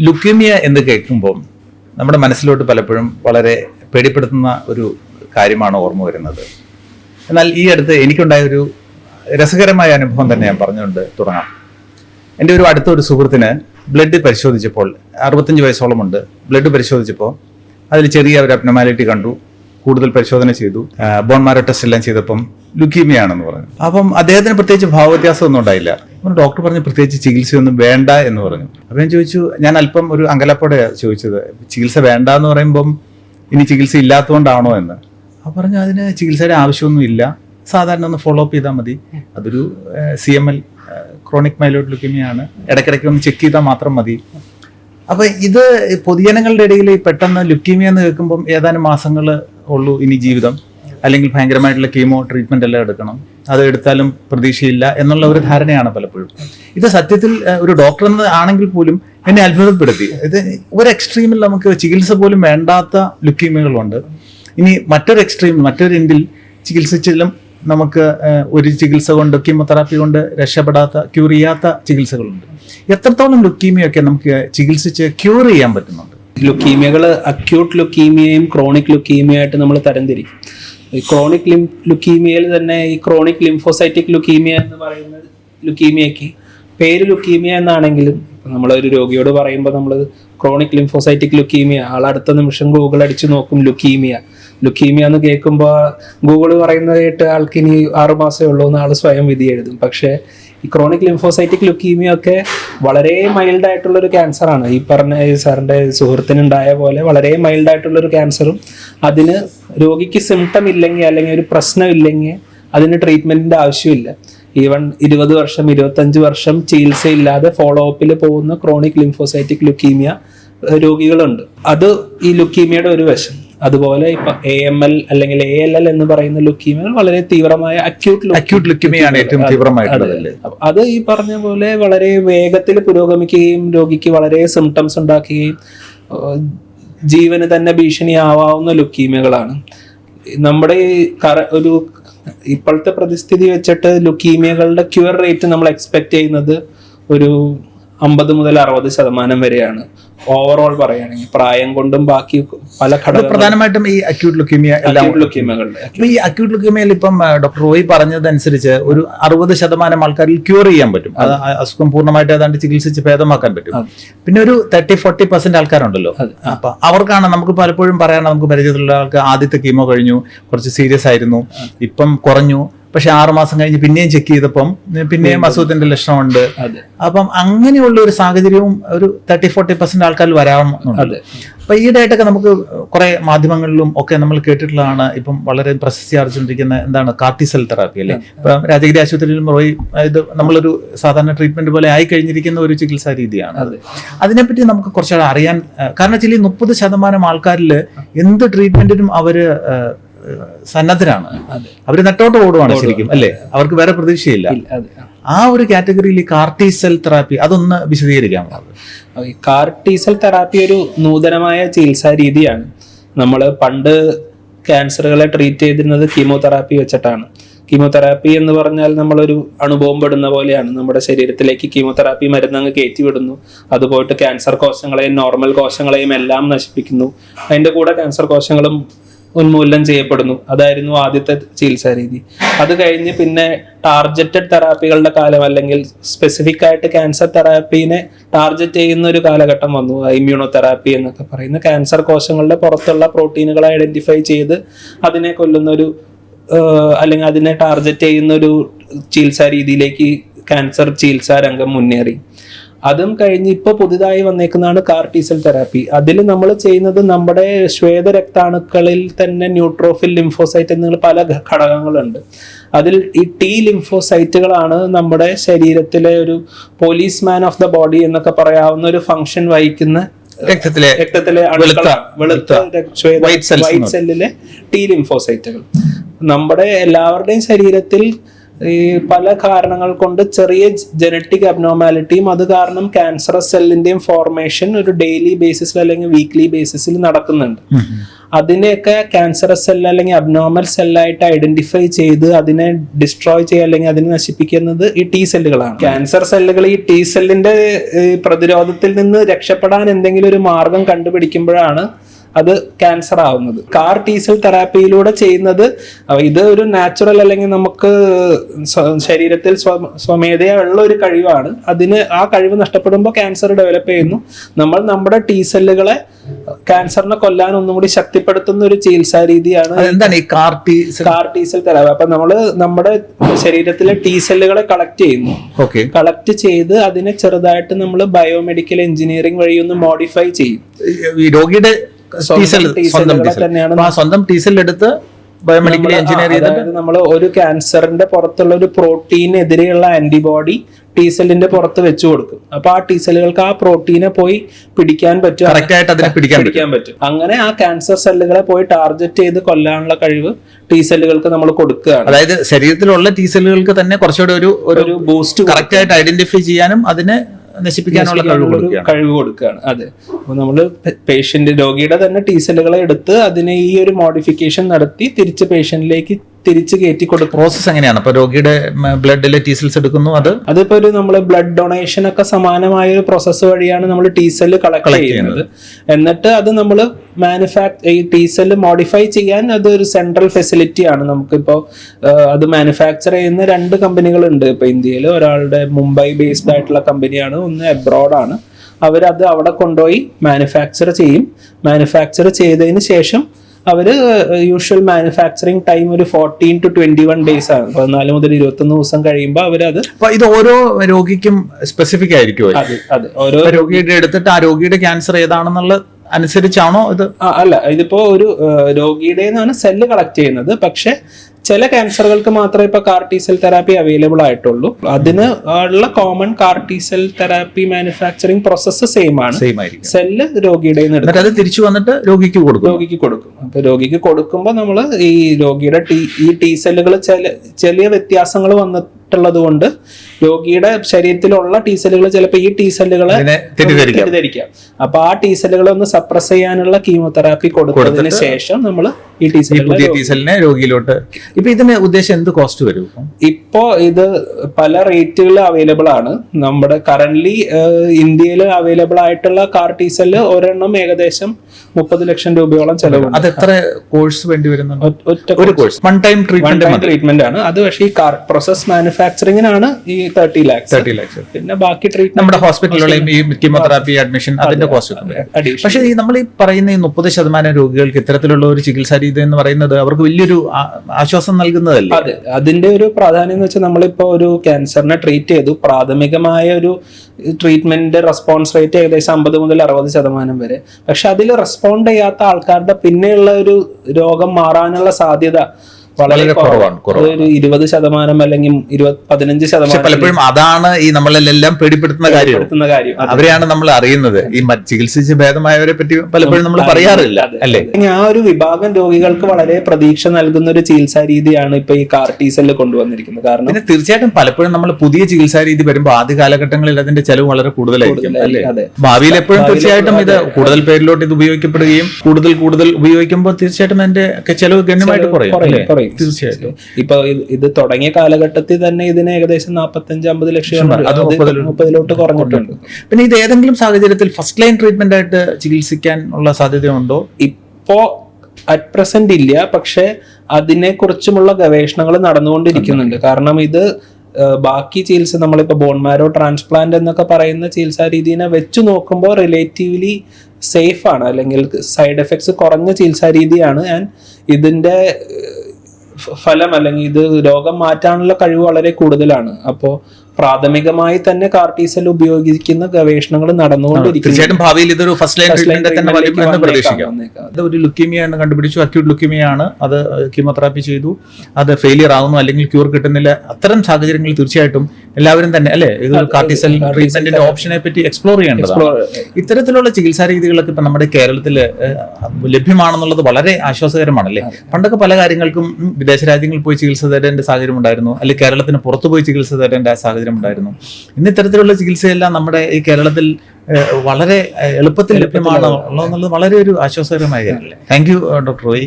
Leukaemia എന്ന് കേൾക്കുമ്പോൾ നമ്മുടെ മനസ്സിലോട്ട് പലപ്പോഴും വളരെ പേടിപ്പെടുത്തുന്ന ഒരു കാര്യമാണ് ഓർമ്മ വരുന്നത്. എന്നാൽ ഈ അടുത്ത് എനിക്കുണ്ടായ ഒരു രസകരമായ അനുഭവം തന്നെ ഞാൻ പറഞ്ഞുകൊണ്ട് തുടങ്ങാം. എന്റെ ഒരു അടുത്ത ഒരു സുഹൃത്തിന് ബ്ലഡ് പരിശോധിച്ചപ്പോൾ അറുപത്തഞ്ച് വയസ്സോളമുണ്ട് ബ്ലഡ് പരിശോധിച്ചപ്പോൾ അതിൽ ചെറിയ ഒരു അബ്നമാലിറ്റി കണ്ടു. കൂടുതൽ പരിശോധന ചെയ്തു. ബോൺ മാരോ ടെസ്റ്റ് എല്ലാം ചെയ്തപ്പം ലുക്കീമിയ ആണെന്ന് പറഞ്ഞു. അപ്പം അദ്ദേഹത്തിന് പ്രത്യേകിച്ച് ഭാവവ്യത്യാസം ഒന്നും ഉണ്ടായില്ല. അപ്പം ഡോക്ടർ പറഞ്ഞു പ്രത്യേകിച്ച് ചികിത്സയൊന്നും വേണ്ട എന്ന് പറഞ്ഞു. അപ്പം ഞാൻ ചോദിച്ചു ഞാൻ അല്പം ഒരു അങ്കലപ്പോടെ ചോദിച്ചത് ചികിത്സ വേണ്ട എന്ന് പറയുമ്പം ഇനി ചികിത്സ ഇല്ലാത്തതുകൊണ്ടാണോ എന്ന്? അപ്പം പറഞ്ഞു അതിന് ചികിത്സയുടെ ആവശ്യമൊന്നും ഇല്ല. സാധാരണ ഒന്ന് ഫോളോ അപ്പ് ചെയ്താൽ മതി. അതൊരു C M L chronic myeloid ലുക്കീമിയാണ് ഇടയ്ക്കിടയ്ക്ക് ഒന്ന് ചെക്ക് ചെയ്താൽ മാത്രം മതി. അപ്പൊ ഇത് പൊതുജനങ്ങളുടെ ഇടയിൽ പെട്ടെന്ന് ലുക്കീമിയ എന്ന് കേൾക്കുമ്പം ഏതാനും മാസങ്ങൾ ഉള്ളൂ ഇനി ജീവിതം. അല്ലെങ്കിൽ ഭയങ്കരമായിട്ടുള്ള കീമോ ട്രീറ്റ്മെന്റ് എല്ലാം എടുക്കണം. അത് എടുത്താലും പ്രതീക്ഷയില്ല എന്നുള്ള ഒരു ധാരണയാണ് പലപ്പോഴും. ഇത് സത്യത്തിൽ ഒരു ഡോക്ടർ എന്ന് ആണെങ്കിൽ പോലും എന്നെ അത്ഭുതപ്പെടുത്തി. ഇത് ഒരു എക്സ്ട്രീമിൽ നമുക്ക് ചികിത്സ പോലും വേണ്ടാത്ത ലുക്കീമുകളുണ്ട് ഇനി മറ്റൊരു എക്സ്ട്രീം മറ്റൊരു എൻഡിൽ ചികിത്സിച്ചാലും നമുക്ക് ഒരു ചികിത്സ കൊണ്ട് കീമോതെറാപ്പി കൊണ്ട് രക്ഷപ്പെടാത്ത ക്യൂർ ചെയ്യാത്ത ചികിത്സകളുണ്ട്. എത്രത്തോളം ലുക്കീമിയൊക്കെ നമുക്ക് ചികിത്സിച്ച് ക്യൂർ ചെയ്യാൻ പറ്റുന്നുണ്ട്? ലുക്കീമിയകൾ അക്യൂട്ട് ലുക്കീമിയയും ക്രോണിക് ലുക്കീമിയയായിട്ട് നമ്മൾ തരംതിരിക്കും. ഈ ക്രോണിക് ലിം ലുക്കീമിയയിൽ തന്നെ ഈ ക്രോണിക് ലിംഫോസൈറ്റിക് ലുക്കീമിയ എന്ന് പറയുന്ന ലുക്കീമിയയ്ക്ക് പേര് ലുക്കീമിയ എന്നാണെങ്കിലും നമ്മളൊരു രോഗിയോട് പറയുമ്പോൾ നമ്മൾ ക്രോണിക് ലിംഫോസൈറ്റിക് ലുക്കീമിയ ആൾ അടുത്ത നിമിഷം ഗൂഗിൾ അടിച്ച് നോക്കും ലുക്കീമിയ. ലുക്കീമിയ എന്ന് കേൾക്കുമ്പോൾ ഗൂഗിൾ പറയുന്നത് കേട്ട് ആൾക്ക് ഇനി ആറ് മാസമേ ഉള്ളൂ എന്ന് ആൾ സ്വയം വിധി എഴുതും. പക്ഷേ ഈ ക്രോണിക് ലിംഫോസൈറ്റിക് ലുക്കീമിയ ഒക്കെ വളരെ മൈൽഡ് ആയിട്ടുള്ള ഒരു ക്യാൻസറാണ് ഈ പറഞ്ഞ ഈ സാറിന്റെ സുഹൃത്തിനുണ്ടായ പോലെ വളരെ മൈൽഡ് ആയിട്ടുള്ള ഒരു ക്യാൻസറും അതിന് രോഗിക്ക് സിംറ്റം ഇല്ലെങ്കിൽ അല്ലെങ്കിൽ ഒരു പ്രശ്നം ഇല്ലെങ്കിൽ അതിന് ട്രീറ്റ്മെന്റിന്റെ ആവശ്യമില്ല. ഈവൺ ഇരുപത് വർഷം ഇരുപത്തഞ്ച് വർഷം ചികിത്സയില്ലാതെ ഫോളോ അപ്പിൽ പോകുന്ന ക്രോണിക് ലിംഫോസൈറ്റിക് ലുക്കീമിയ രോഗികളുണ്ട്. അത് ഈ ലുക്കീമിയയുടെ ഒരു വശം. അതുപോലെ ഇപ്പൊ എ എം എൽ അല്ലെങ്കിൽ എ എൽ എൽ എന്ന് പറയുന്ന ലുക്കീമിയ വളരെ തീവ്രമായ അക്യൂട്ട് അക്യൂട്ട് ലുക്കീമിയാണ് ഏറ്റവും തീവ്രമായിട്ടുള്ളത് അത്. ഈ പറഞ്ഞ പോലെ വളരെ വേഗത്തിൽ പുരോഗമിക്കുകയും രോഗിക്ക് വളരെ സിംറ്റംസ് ഉണ്ടാക്കുകയും ജീവന് തന്നെ ഭീഷണിയാവാവുന്ന ലുക്കീമിയകളാണ് നമ്മുടെ ഒരു ഇപ്പോഴത്തെ പ്രതിസ്ഥിതി വെച്ചിട്ട് ലുക്കീമിയകളുടെ ക്യൂർ റേറ്റ് നമ്മൾ എക്സ്പെക്ട് ചെയ്യുന്നത് ഒരു അമ്പത് മുതൽ അറുപത് ശതമാനം വരെയാണ്. ഓവറോൾ പറയുകയാണെങ്കിൽ പ്രായം കൊണ്ടും ബാക്കി പല പ്രധാനമായിട്ടും ഈ അക്യൂട്ട് ലുക്കീമിയ അക്യൂട്ട് ലുക്കീമിയകളുടെ ഈ അക്യൂട്ട് ലുക്കീമിയയിൽ ഇപ്പം ഡോക്ടർ റോയി പറഞ്ഞതനുസരിച്ച് ഒരു അറുപത് ശതമാനം ആൾക്കാരിൽ ക്യൂർ ചെയ്യാൻ പറ്റും. അത്. അസുഖം പൂർണമായിട്ട് ഏതാണ്ട് ചികിത്സിച്ച് ഭേദമാക്കാൻ പറ്റും. പിന്നെ ഒരു തേർട്ടി ഫോർട്ടി പെർസെന്റ് ആൾക്കാരുണ്ടല്ലോ. അപ്പൊ അവർക്കാണ് നമുക്ക് പലപ്പോഴും പറയാൻ നമുക്ക് പരിചയത്തിലുള്ള ആൾക്ക് ആദ്യത്തെ കീമോ കഴിഞ്ഞു കുറച്ച് സീരിയസ് ആയിരുന്നു. ഇപ്പം കുറഞ്ഞു. പക്ഷെ ആറുമാസം കഴിഞ്ഞ് പിന്നെയും ചെക്ക് ചെയ്തപ്പം പിന്നെയും അസുഖത്തിന്റെ ലക്ഷണമുണ്ട്. അപ്പം അങ്ങനെയുള്ള ഒരു സാഹചര്യവും ഒരു തേർട്ടി ഫോർട്ടി പെർസെന്റ് ആൾക്കാർ അതെ. അപ്പൊ ഈയിടെയായിട്ടൊക്കെ നമുക്ക് കുറെ മാധ്യമങ്ങളിലും ഒക്കെ നമ്മൾ കേട്ടിട്ടുള്ളതാണ്. ഇപ്പം വളരെ പ്രശസ്തി ആർജിച്ചിരിക്കുന്ന എന്താണ് കാർട്ടിസെൽ തെറാപ്പി അല്ലേ? ഇപ്പം രാജഗിരി ആശുപത്രിയിലും റോയി ഇത് നമ്മളൊരു സാധാരണ ട്രീറ്റ്മെന്റ് പോലെ ആയി കഴിഞ്ഞിരിക്കുന്ന ഒരു ചികിത്സാ രീതിയാണ്. അത്. അതിനെപ്പറ്റി നമുക്ക് കുറച്ചുകൂടെ അറിയാൻ കാരണം വെച്ചാൽ ഈ മുപ്പത് ശതമാനം ആൾക്കാരിൽ എന്ത് ട്രീറ്റ്മെന്റിനും അവർ സന്നദ്ധരാണ്. അവർ നെട്ടോട്ട് ഓടുവാണ് ശരിക്കും അല്ലേ? അവർക്ക് വേറെ പ്രതീക്ഷയില്ല. ആ. ഒരു കാറ്റഗറിയിൽ കാർട്ടീസൽ തെറാപ്പി അതൊന്ന് വിശദീകരിക്കാമോ കാർട്ടീസൽ കാർ തെറാപ്പി ഒരു നൂതനമായ ചികിത്സാ രീതിയാണ്. നമ്മൾ പണ്ട് ക്യാൻസറുകളെ ട്രീറ്റ് ചെയ്തിരുന്നത് കീമോതെറാപ്പി വെച്ചിട്ടാണ്. കീമോതെറാപ്പി എന്ന് പറഞ്ഞാൽ നമ്മളൊരു അണുബോംബിടുന്ന പോലെയാണ്. നമ്മുടെ ശരീരത്തിലേക്ക് കീമോതെറാപ്പി മരുന്നങ്ങ് കയറ്റി വിടുന്നു അത് പോയിട്ട് ക്യാൻസർ കോശങ്ങളെയും നോർമൽ കോശങ്ങളെയും എല്ലാം നശിപ്പിക്കുന്നു. അതിന്റെ കൂടെ ക്യാൻസർ കോശങ്ങളും ഉന്മൂലനം ചെയ്യപ്പെടുന്നു. അതായിരുന്നു ആദ്യത്തെ ചികിത്സാ രീതി. അത് കഴിഞ്ഞ് പിന്നെ ടാർജറ്റഡ് തെറാപ്പികളുടെ കാലം അല്ലെങ്കിൽ സ്പെസിഫിക് ആയിട്ട് ക്യാൻസർ തെറാപ്പീനെ ടാർജറ്റ് ചെയ്യുന്ന ഒരു കാലഘട്ടം വന്നു. ഇമ്മ്യൂണോ തെറാപ്പി എന്നൊക്കെ പറയുന്ന ക്യാൻസർ കോശങ്ങളുടെ പുറത്തുള്ള പ്രോട്ടീനുകളെ ഐഡന്റിഫൈ ചെയ്ത് അതിനെ കൊല്ലുന്ന ഒരു അല്ലെങ്കിൽ അതിനെ ടാർജറ്റ് ചെയ്യുന്ന ഒരു ചികിത്സാ രീതിയിലേക്ക് ക്യാൻസർ ചികിത്സാ രംഗം മുന്നേറി. അതും കഴിഞ്ഞ് ഇപ്പോൾ പുതുതായി വന്നേക്കുന്നതാണ് കാർട്ടീസൽ തെറാപ്പി അതിൽ നമ്മൾ ചെയ്യുന്നത് നമ്മുടെ ശ്വേത രക്താണുക്കളിൽ തന്നെ ന്യൂട്രോഫിൽ ലിംഫോസൈറ്റ് എന്നുള്ള പല ഘടകങ്ങളുണ്ട്. അതിൽ ഈ ടി ലിംഫോസൈറ്റുകളാണ് നമ്മുടെ ശരീരത്തിലെ ഒരു police man of the body എന്നൊക്കെ പറയാവുന്ന ഒരു ഫംഗ്ഷൻ വഹിക്കുന്ന രക്തത്തിലെ രക്തത്തിലെ വെളുത്ത- വൈറ്റ് സെല്ലിലെ ടി ലിംഫോസൈറ്റുകൾ നമ്മുടെ എല്ലാവരുടെയും ശരീരത്തിൽ ഈ പല കാരണങ്ങൾ കൊണ്ട് ചെറിയ ജനറ്റിക് അബ്നോമാലിറ്റിയും അത് കാരണം ക്യാൻസറസ് സെല്ലിന്റെയും ഫോർമേഷൻ ഒരു ഡെയിലി ബേസിസിൽ അല്ലെങ്കിൽ വീക്ക്ലി ബേസിസിൽ നടക്കുന്നുണ്ട്. അതിനെയൊക്കെ ക്യാൻസറസ് സെൽ അല്ലെങ്കിൽ അബ്നോർമൽ സെല്ലായിട്ട് ഐഡന്റിഫൈ ചെയ്ത് അതിനെ ഡിസ്ട്രോയ് ചെയ്യുക അല്ലെങ്കിൽ അതിനെ നശിപ്പിക്കുന്നത് ഈ ടി സെല്ലുകളാണ് ക്യാൻസർ സെല്ലുകൾ ഈ ടി സെല്ലിന്റെ പ്രതിരോധത്തിൽ നിന്ന് രക്ഷപ്പെടാൻ എന്തെങ്കിലും ഒരു മാർഗം കണ്ടുപിടിക്കുമ്പോഴാണ് അത് ക്യാൻസർ ആവുന്നത്. കാർ ടീസൽ തെറാപ്പിയിലൂടെ ചെയ്യുന്നത് ഇത് ഒരു നാച്ചുറൽ അല്ലെങ്കിൽ നമുക്ക് ശരീരത്തിൽ സ്വ- സ്വമേധയാ ഉള്ള ഒരു കഴിവാണ്. അതിന് ആ കഴിവ് നഷ്ടപ്പെടുമ്പോൾ ക്യാൻസർ ഡെവലപ്പ് ചെയ്യുന്നു. നമ്മൾ നമ്മുടെ ടീ സെല്ലുകളെ ക്യാൻസറിനെ കൊല്ലാൻ ഒന്നും കൂടി ശക്തിപ്പെടുത്തുന്ന ഒരു ചികിത്സാ രീതിയാണ് എന്താണ് ഈ CAR T CAR T cell therapy അപ്പൊ നമ്മൾ നമ്മുടെ ശരീരത്തിലെ ടീ സെല്ലുകളെ കളക്ട് ചെയ്യുന്നു. ഓക്കെ കളക്ട് ചെയ്ത് അതിനെ ചെറുതായിട്ട് നമ്മൾ ബയോമെഡിക്കൽ എഞ്ചിനീയറിംഗ് വഴി ഒന്ന് മോഡിഫൈ ചെയ്യും. രോഗിയുടെ ടീസൽ സ്വന്തം ടീസൽ തന്നെയാണ് ആ സ്വന്തം ടീസൽ എടുത്ത് ബയോമെഡിക്കൽ എഞ്ചിനീയർ ചെയ്തിട്ട് നമ്മൾ ഒരു ക്യാൻസറിന്റെ പുറത്തുള്ള ഒരു പ്രോട്ടീനെതിരെയുള്ള ആന്റിബോഡി ടീസലിന്റെ പുറത്ത് വെച്ചു കൊടുക്കും. അപ്പൊ ആ ടീസലുകൾക്ക് ആ പ്രോട്ടീനെ പോയി പിടിക്കാൻ പറ്റും. അതിനെ പിടിക്കാൻ പറ്റും. പിടിക്കാൻ പറ്റും. അങ്ങനെ ആ ക്യാൻസർ സെല്ലുകളെ പോയി ടാർഗറ്റ് ചെയ്ത് കൊല്ലാനുള്ള കഴിവ് ടീസലുകൾക്ക് നമ്മൾ കൊടുക്കുകയാണ്. അതായത് ശരീരത്തിലുള്ള ടീസലുകൾക്ക് തന്നെ കുറച്ചുകൂടെ ഒരു ഒരു ഒരു ബൂസ്റ്റ് കറക്റ്റ് ആയിട്ട് ഐഡന്റിഫൈ ചെയ്യാനും അതിനെ നശിപ്പിക്കാനുള്ള കഴിവ് കഴിവ് കൊടുക്കുകയാണ്. അതെ. അപ്പൊ നമ്മൾ പേഷ്യന്റ് രോഗിയുടെ തന്നെ ടീ സെല്ലുകളെ എടുത്ത് അതിനെ ഈ ഒരു മോഡിഫിക്കേഷൻ നടത്തി തിരിച്ച് പേഷ്യന്റിലേക്ക് തിരിച്ച് കയറ്റി കൊടുക്കും പ്രോസസ് എങ്ങനെയാണ്? അപ്പൊ രോഗിയുടെ ബ്ലഡിലെ ടി സെൽസ് എടുക്കുന്നു അത്? അതിപ്പോ ഒരു നമ്മൾ ബ്ലഡ് ഡൊണേഷൻ ഒക്കെ സമാനമായ ഒരു പ്രോസസ്സ് വഴിയാണ് നമ്മൾ ടി സെൽ കളക്ട് ചെയ്യുന്നത്. എന്നിട്ട് അത് നമ്മൾ മാനുഫാക് ഈ ടി സെൽ മോഡിഫൈ ചെയ്യാൻ അത് ഒരു സെൻട്രൽ ഫെസിലിറ്റി ആണ്. നമുക്കിപ്പോ അത് മാനുഫാക്ചർ ചെയ്യുന്ന രണ്ട് കമ്പനികളുണ്ട്. ഇപ്പൊ ഇന്ത്യയിൽ ഒരാളുടെ മുംബൈ ബേസ്ഡ് ആയിട്ടുള്ള കമ്പനിയാണ് ഒന്ന് അബ്രോഡ് ആണ്. അവരത് അവിടെ കൊണ്ടുപോയി മാനുഫാക്ചർ ചെയ്യും. മാനുഫാക്ചർ ചെയ്തതിന് ശേഷം അവർ യൂഷ്വൽ മാനുഫാക്ചറിങ് ടൈം ഒരു fourteen to twenty one days ആണ്. പതിനാല് മുതൽ ഇരുപത്തൊന്ന് ദിവസം കഴിയുമ്പോൾ അവരത് അത് ഇത് ഓരോ രോഗിക്കും സ്പെസിഫിക് ആയിരിക്കും അതെ അതെ. ഓരോ രോഗിയുടെ എടുത്തിട്ട് ആ രോഗിയുടെ ക്യാൻസർ ഏതാണെന്നുള്ള അനുസരിച്ചാണോ ഇത്? അല്ല ഇതിപ്പോ ഒരു രോഗിയുടെ സെല്ല് കളക്ട് ചെയ്യുന്നത്. പക്ഷെ ചില ക്യാൻസറുകൾക്ക് മാത്രമേ ഇപ്പൊ CAR T cell therapy available ആയിട്ടുള്ളൂ. അതിന് ഉള്ള common CAR T cell therapy manufacturing process same ആണ്. സെയിം ആയിരിക്കും. സെല്ല് രോഗിയുടെ അത് തിരിച്ചു വന്നിട്ട് രോഗിക്ക് കൊടുക്കും. രോഗിക്ക് കൊടുക്കും. അപ്പൊ രോഗിക്ക് കൊടുക്കുമ്പോൾ നമ്മൾ ഈ രോഗിയുടെ ടി ഈ ടി സെല്ലുകൾ ചില ചെറിയ വ്യത്യാസങ്ങൾ വന്നിട്ടുള്ളത് കൊണ്ട് രോഗിയുടെ ശരീരത്തിലുള്ള ടി സെല്ലുകൾ ചിലപ്പോൾ ഈ ടി സെല്ലുകളെ അതിനെ തെറ്റിദ്ധരിക്കാം. അപ്പൊ ആ ടി സെല്ലുകളെ ഒന്ന് സപ്രസ് ചെയ്യാനുള്ള കീമോതെറാപ്പി കൊടുത്തതിന് ശേഷം നമ്മൾ ഈ ടി സെല്ലിനെ രോഗിയിലോട്ട് ഇപ്പൊ ഇതിന് ഉദ്ദേശം എന്ത് കോസ്റ്റ് വരും ഇപ്പോ? ഇത് പല റേറ്റുകളിൽ അവൈലബിൾ ആണ്. നമ്മുടെ കറന്റ് ഇന്ത്യയിൽ അവൈലബിൾ ആയിട്ടുള്ള കാർ ടി സെല്ല് ഒരെണ്ണം ഏകദേശം മുപ്പത് ലക്ഷം രൂപയോളം ചെലവ് അത് എത്ര കോഴ്സ് വേണ്ടി വരുന്നുണ്ട്? ഒരു കോഴ്സ് വൺ ടൈം ട്രീറ്റ്മെന്റ് ആണ്. അത് പക്ഷേ ഈ കാർ പ്രോസസ് മാനുഫാക്ചറിങ്ങിനാണ് ഈ തേർട്ടി ലാക്സ് തേർട്ടി ലാക്സ് പിന്നെ ബാക്കി ട്രീറ്റ് നമ്മുടെ ഹോസ്പിറ്റലുകളെയും ഈ കീമോതെറാപ്പി അഡ്മിഷൻ അതിന്റെ കോസ്റ്റ് പക്ഷേ ഈ നമ്മൾ ഈ പറയുന്ന ഈ മുപ്പത് ശതമാനം രോഗികൾക്ക് ഇത്തരത്തിലുള്ള ഒരു ചികിത്സാ രീതി എന്ന് പറയുന്നത് അവർക്ക് വലിയൊരു ആശ്വാസം നൽകുന്നതല്ല? അതെ അതിന്റെ ഒരു പ്രാധാന്യം എന്ന് വെച്ചാൽ നമ്മളിപ്പോ ഒരു ക്യാൻസറിനെ ട്രീറ്റ് ചെയ്തു. പ്രാഥമികമായ ഒരു ട്രീറ്റ്മെന്റിന്റെ റെസ്പോൺസ് റേറ്റ് ഏകദേശം അമ്പത് മുതൽ അറുപത് ശതമാനം വരെ. പക്ഷെ അതിൽ റെസ്പോണ്ട് ചെയ്യാത്ത ആൾക്കാരുടെ പിന്നെയുള്ള ഒരു രോഗം മാറാനുള്ള സാധ്യത വളരെ കുറവാണ്. ഒരു ഇരുപത് ശതമാനം അല്ലെങ്കിൽ ഇരുപത് പതിനഞ്ച് ശതമാനം പലപ്പോഴും അതാണ് ഈ നമ്മളെല്ലാം പേടിപ്പെടുത്തുന്ന കാര്യം. അവരെയാണ് നമ്മൾ അറിയുന്നത്. ഈ ചികിത്സിച്ച് ഭേദമായവരെ പറ്റി പലപ്പോഴും നമ്മൾ പറയാറില്ല അല്ലെ. ആ ഒരു വിഭാഗം രോഗികൾക്ക് വളരെ പ്രതീക്ഷ നൽകുന്ന ഒരു ചികിത്സാ രീതിയാണ് ഇപ്പൊ ഈ കാർ കൊണ്ടുവന്നിരിക്കുന്നത്. കാരണം പിന്നെ തീർച്ചയായിട്ടും പലപ്പോഴും നമ്മൾ പുതിയ ചികിത്സാ രീതി വരുമ്പോൾ ആദ്യ കാലഘട്ടങ്ങളിൽ അതിന്റെ ചെലവ് വളരെ കൂടുതലായിരിക്കും അല്ലേ? ഭാവിയിൽ എപ്പോഴും തീർച്ചയായിട്ടും ഇത് കൂടുതൽ പേരിലോട്ട് ഇത് ഉപയോഗിക്കപ്പെടുകയും കൂടുതൽ കൂടുതൽ ഉപയോഗിക്കുമ്പോൾ തീർച്ചയായിട്ടും അതിന്റെ ചെലവ് ഗണ്യമായിട്ട് കുറയും. കുറയും. തീർച്ചയായിട്ടും. ഇപ്പൊ ഇത് തുടങ്ങിയ കാലഘട്ടത്തിൽ തന്നെ ഇതിന് ഏകദേശം നാപ്പത്തഞ്ച് അമ്പത് ലക്ഷം മുപ്പതിലോട്ട് കുറഞ്ഞിട്ടുണ്ട്. പിന്നെ ഇത് ഏതെങ്കിലും സാഹചര്യത്തിൽ ഫസ്റ്റ് ലൈൻ ട്രീറ്റ്മെന്റ് ആയിട്ട് ചികിത്സിക്കാൻ ഉള്ള സാധ്യതയുണ്ടോ? ഇപ്പോ അറ്റ് പ്രസന്റ് ഇല്ല. പക്ഷെ അതിനെ കുറിച്ചുമുള്ള ഗവേഷണങ്ങൾ നടന്നുകൊണ്ടിരിക്കുന്നുണ്ട്. കാരണം ഇത് ബാക്കി ചികിത്സ നമ്മളിപ്പോ ബോൺമാരോ ട്രാൻസ്പ്ലാന്റ് എന്നൊക്കെ പറയുന്ന ചികിത്സാ രീതിനെ വെച്ച് നോക്കുമ്പോൾ റിലേറ്റീവ്ലി സേഫ് ആണ്. അല്ലെങ്കിൽ സൈഡ് എഫക്ട്സ് കുറഞ്ഞ ചികിത്സാ രീതിയാണ്. ആൻഡ് ഇതിന്റെ ഫലം അല്ലെങ്കിൽ ഇത് രോഗം മാറ്റാനുള്ള കഴിവ് വളരെ കൂടുതലാണ്. അപ്പോ പ്രാഥമികമായി തന്നെ കാർട്ടീസൽ ഉപയോഗിക്കുന്ന ഗവേഷണങ്ങൾ നടന്നുകൊണ്ടിരിക്കും ഭാവിയിൽ ഇതൊരു ഫസ്റ്റ് ലൈൻ ട്രീറ്റ്മെന്റ് പ്രതീക്ഷിക്കാം. അത് ഒരു ലുക്കീമിയ എന്ന് കണ്ടുപിടിച്ചു. അക്യൂട്ട് ലുക്കീമിയ ആണ്. അത് കീമോതെറാപ്പി ചെയ്തു. അത് ഫെയിലിയർ ആകുന്നു അല്ലെങ്കിൽ ക്യൂർ കിട്ടുന്നില്ല. അത്തരം സാഹചര്യങ്ങളിൽ തീർച്ചയായിട്ടും എല്ലാവരും തന്നെ അല്ലെ? ഇത് കാർട്ടിസൽ ട്രീറ്റ്മെന്റിന്റെ ഓപ്ഷനെ പറ്റി എക്സ്പ്ലോർ ചെയ്യേണ്ടതാണ്. ഇത്തരത്തിലുള്ള ചികിത്സാ രീതികളൊക്കെ ഇപ്പൊ നമ്മുടെ കേരളത്തിൽ ലഭ്യമാണെന്നുള്ളത് വളരെ ആശ്വാസകരമാണല്ലേ? പണ്ടൊക്കെ പല കാര്യങ്ങൾക്കും വിദേശ രാജ്യങ്ങളിൽ പോയി ചികിത്സ തേടേണ്ട സാഹചര്യം ഉണ്ടായിരുന്നു അല്ലെങ്കിൽ കേരളത്തിന് പുറത്തു പോയി ചികിത്സ തേടേണ്ട സാഹചര്യം ഉണ്ടായിരുന്നു ഇന്ന് ഇത്തരത്തിലുള്ള ചികിത്സയെല്ലാം നമ്മുടെ ഈ കേരളത്തിൽ വളരെ എളുപ്പത്തിൽ ലഭ്യമാണോ എന്നുള്ളത് വളരെ ഒരു ആശ്വാസകരമായ കാര്യമല്ലേ? Thank you doctor Roy